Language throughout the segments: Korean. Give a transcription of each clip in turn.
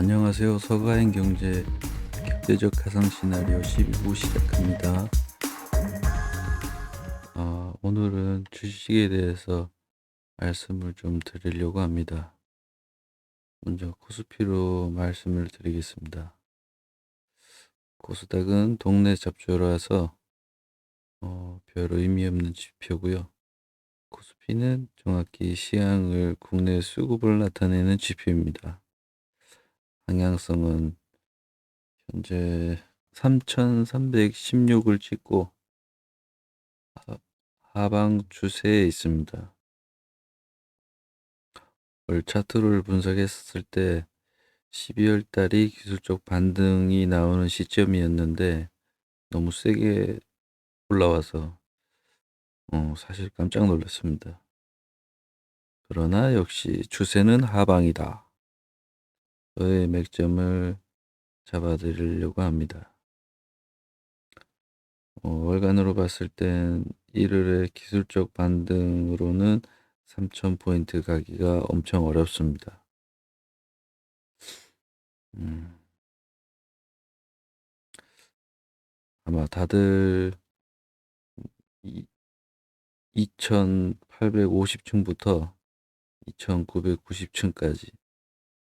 안녕하세요. 서가인 경제 경제적 가상 시나리오 12부 시작합니다. 어, 오늘은 주식에 대해서 말씀을 좀 드리려고 합니다. 먼저 코스피로 말씀을 드리겠습니다. 코스닥은 동네 잡초라서 어, 별 의미 없는 지표고요. 코스피는 정확히 시향을 국내 수급을 나타내는 지표입니다. 방향성은 현재 3316을 찍고 하- 하방 추세에 있습니다. 월 차트를 분석했을 때 12월 달이 기술적 반등이 나오는 시점이었는데 너무 세게 올라와서 어, 사실 깜짝 놀랐습니다. 그러나 역시 추세는 하방이다. 저의 맥점을 잡아드리려고 합니다. 어, 월간으로 봤을 땐 1월의 기술적 반등으로는 3,000포인트 가기가 엄청 어렵습니다. 음, 아마 다들 2,850층부터 2,990층까지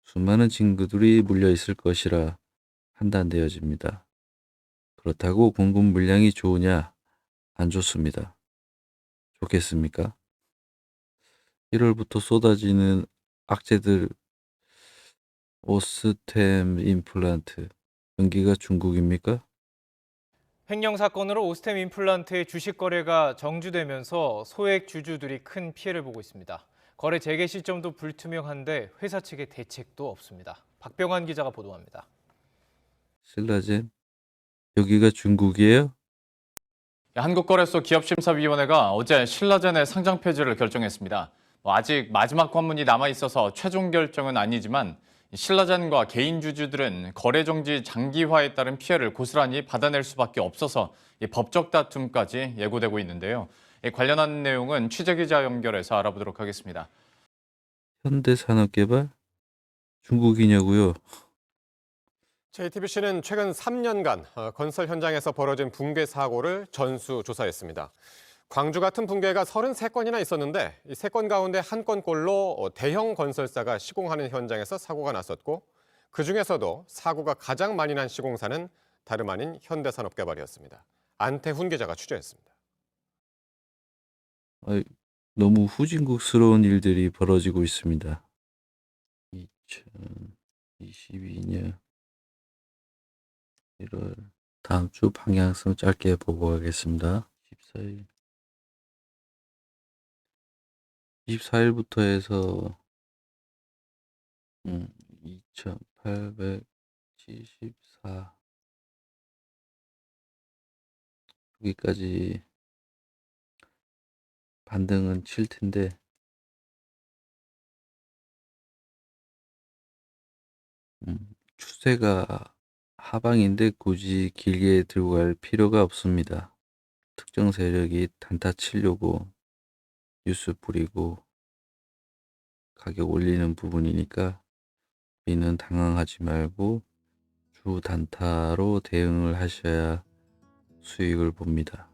수많은 친구들이 물려 있을 것이라 판단되어집니다. 그렇다고 공급 물량이 좋으냐? 안 좋습니다. 좋겠습니까? 1월부터 쏟아지는 악재들 오스템 임플란트 연기가 중국입니까? 횡령 사건으로 오스템 임플란트의 주식 거래가 정주되면서 소액 주주들이 큰 피해를 보고 있습니다. 거래 재개 시점도 불투명한데 회사 측의 대책도 없습니다. 박병환 기자가 보도합니다. 신라젠 여기가 중국이에요? 한국거래소 기업심사위원회가 어제 신라젠의 상장 폐지를 결정했습니다. 뭐 아직 마지막 관문이 남아 있어서 최종 결정은 아니지만 신라젠과 개인 주주들은 거래 정지 장기화에 따른 피해를 고스란히 받아낼 수밖에 없어서 이 법적 다툼까지 예고되고 있는데요. 이 관련한 내용은 취재 기자 연결해서 알아보도록 하겠습니다. 현대산업개발 중국이냐고요? JTBC는 최근 3년간 어, 건설 현장에서 벌어진 붕괴 사고를 전수 조사했습니다. 광주 같은 붕괴가 33건이나 있었는데 이 3건 가운데 한 건꼴로 어, 대형 건설사가 시공하는 현장에서 사고가 났었고 그중에서도 사고가 가장 많이 난 시공사는 다름 아닌 현대산업개발이었습니다. 안태훈 기자가 취재했습니다. 아이, 너무 후진국스러운 일들이 벌어지고 있습니다. 2022년 1월 다음 주 방향성 짧게 보고하겠습니다. 14일 24일부터 해서 음, 2874 여기까지 반등은 칠 텐데 음, 추세가 하방인데 굳이 길게 들고 갈 필요가 없습니다. 특정 세력이 단타 치려고 뉴스 뿌리고 가격 올리는 부분이니까 우리는 당황하지 말고 주 단타로 대응을 하셔야 수익을 봅니다.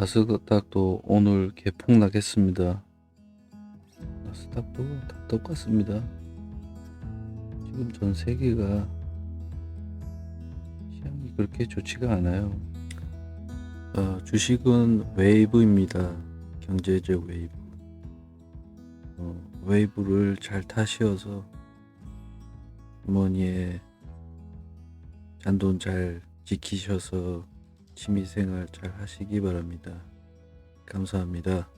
나스닥도 오늘 개폭락했습니다. 나스닥도 다 똑같습니다. 지금 전 세계가 시향이 그렇게 좋지가 않아요. 어, 주식은 웨이브입니다. 경제적 웨이브. 어, 웨이브를 잘 타시어서 주머니에 잔돈 잘 지키셔서 취미생활 잘 하시기 바랍니다. 감사합니다.